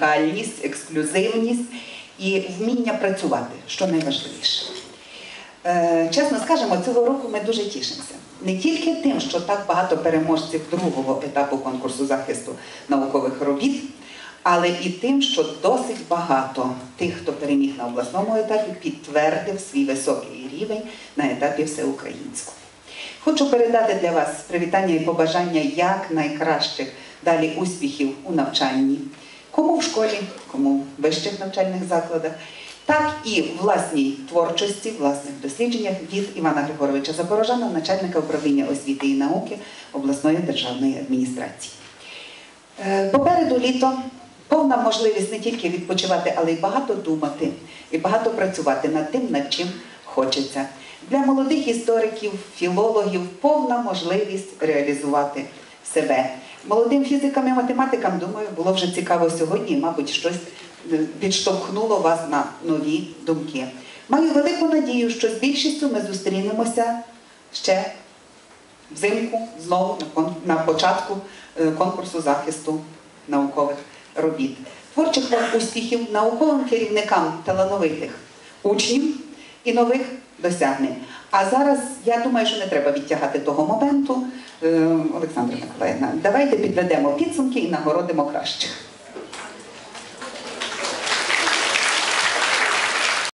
унікальність, ексклюзивність і вміння працювати, що найважливіше. Е, Чесно скажемо, цього року ми дуже тішимося. Не тільки тим, що так багато переможців другого етапу конкурсу захисту наукових робіт, але і тим, що досить багато тих, хто переміг на обласному етапі, підтвердив свій високий рівень на етапі всеукраїнського. Хочу передати для вас привітання і побажання як найкращих далі успіхів у навчанні, кому в школі, кому в вищих навчальних закладах, так і в власній творчості, власних дослідженнях від Івана Григоровича Запорожана, начальника управління освіти і науки обласної державної адміністрації. Е, Попереду літо повна можливість не тільки відпочивати, але й багато думати і багато працювати над тим, над чим хочеться. Для молодих істориків, філологів повна можливість реалізувати себе. Молодим фізикам і математикам, думаю, було вже цікаво сьогодні, мабуть, щось е, підштовхнуло вас на нові думки. Маю велику надію, що з більшістю ми зустрінемося ще взимку знову на початку е, конкурсу захисту наукових робіт. Творчих вам успіхів, науковим керівникам талановитих учнів і нових досягнень. А зараз я думаю, що не треба відтягати того моменту. Е, Олександра Миколаївна, давайте підведемо підсумки і нагородимо кращих.